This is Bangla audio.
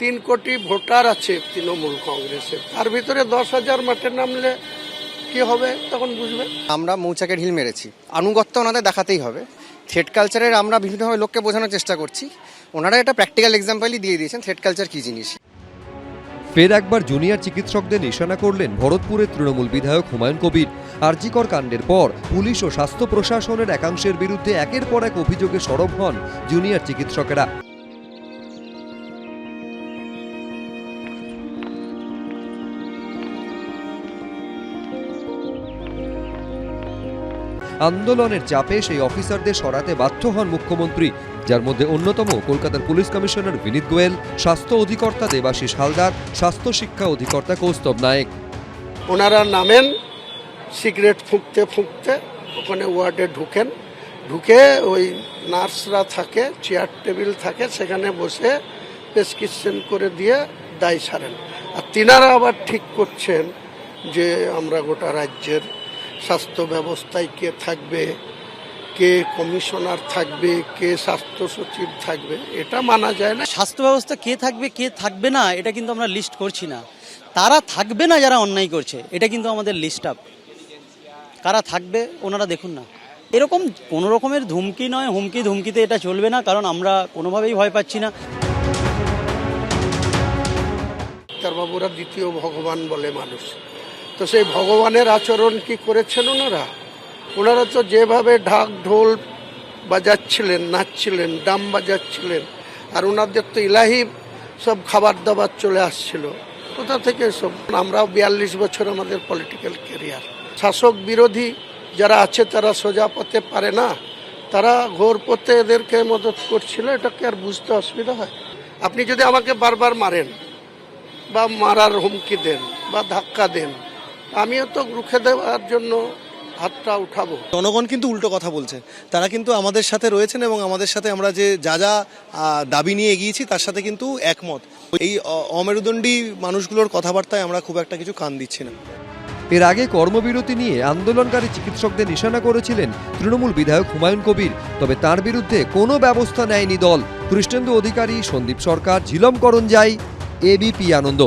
তিন কোটি ভোটার আছে তৃণমূল কংগ্রেসের। তার ভিতরে দশ হাজার মাঠে নামলে কি হবে তখন বুঝবে? আমরা মৌচাকের ঢিল মেরেছি। আনুগত্য ওনাদের দেখাতেই হবে। থ্রেড কালচারের আমরা বিভিন্নভাবে লোককে বোঝানোর চেষ্টা করছি। ওনারা এটা প্র্যাকটিক্যাল এক্সাম্পলই দিয়ে দিয়েছেন থ্রেড কালচার কী জিনিস। ফের একবার জুনিয়র চিকিৎসকদের নিশানা করলেন ভরতপুরের তৃণমূল বিধায়ক হুমায়ুন কবির। আরজিকর কাণ্ডের পর পুলিশ ও স্বাস্থ্য প্রশাসনের একাংশের বিরুদ্ধে একের পর এক অভিযোগে সরব হন জুনিয়র চিকিৎসকেরা। আন্দোলনের চাপে সেই অফিসারদের সরাতে বাধ্য হন মুখ্যমন্ত্রী, যার মধ্যে অন্যতম কলকাতার পুলিশ কমিশনার বিনীত গোয়েল, স্বাস্থ্য অধিকর্তা দেবাশিস হালদার, স্বাস্থ্য শিক্ষা অধিকর্তা কৌস্তব নায়েক। ওনারা নামেন, সিগারেট ফুঁকতে ফুঁকতে ওখানে ওয়ার্ডে ঢুকেন। ঢুকে ওই নার্সরা থাকে, চেয়ার টেবিল থাকে, সেখানে বসে প্রেসক্রিপশন করে দিয়ে দায় সারেন। আর তিনারা আবার ঠিক করছেন যে আমরা গোটা রাজ্যের স্বাস্থ্য ব্যবস্থায় কে থাকবে কে কমিশনার থাকবে কে স্বাস্থ্য সচিব থাকবে এটা মানা যায় না। স্বাস্থ্য ব্যবস্থা কে থাকবে কে থাকবে না এটা কিন্তু আমরা লিস্ট করছি না। তারা থাকবে না যারা অন্যায় করছে এটা কিন্তু আমাদের লিস্ট আপ কারা থাকবে ওনারা দেখুন না। এরকম কোনো রকমের ধুমকি নয় হুমকি ধুমকিতে এটা চলবে না কারণ আমরা কোনোভাবেই ভয় পাচ্ছি না। ডাক্তারবাবুরা দ্বিতীয় ভগবান বলে মানুষ। তো সেই ভগবানের আচরণ কি করেছেন ওনারা? ওনারা তো যেভাবে ঢাক, ঢোল বাজাচ্ছিলেন, নাচছিলেন ডাম বাজাচ্ছিলেন, আর ওনাদের তো ইলাহি সব খাবার দাবার চলে আসছিল। কোথা থেকে সব আমরাও বিয়াল্লিশ বছর আমাদের পলিটিক্যাল ক্যারিয়ার শাসক বিরোধী যারা আছে তারা সোজা পথে পারে না। তারা ঘোর পথে এদেরকে মদত করছিল এটাকে আর বুঝতে অসুবিধা হয়? আপনি যদি আমাকে বারবার মারেন, বা মারার হুমকি দেন, বা ধাক্কা দেন আমিও তো রুখে দেওয়ার জন্য হাতটা উঠাবো। জনগণ কিন্তু উল্টো কথা বলছে। তারা কিন্তু আমাদের সাথে রয়েছেন এবং আমাদের সাথে আমরা যে যা যা দাবি নিয়ে এগিয়েছি তার সাথে কিন্তু একমত। এই অ- অমেরুদণ্ডী মানুষগুলোর কথাবার্তায় আমরা খুব একটা কিছু কান দিচ্ছি না। এর আগে কর্মবিরতি নিয়ে আন্দোলনকারী চিকিৎসকদের নিশানা করেছিলেন তৃণমূল বিধায়ক হুমায়ুন কবির। তবে তার বিরুদ্ধে কোনো ব্যবস্থা নেয়নি দল। কৃষ্ণেন্দু অধিকারী সন্দীপ সরকার ঝিলম করঞ্জাই এবিপি আনন্দ।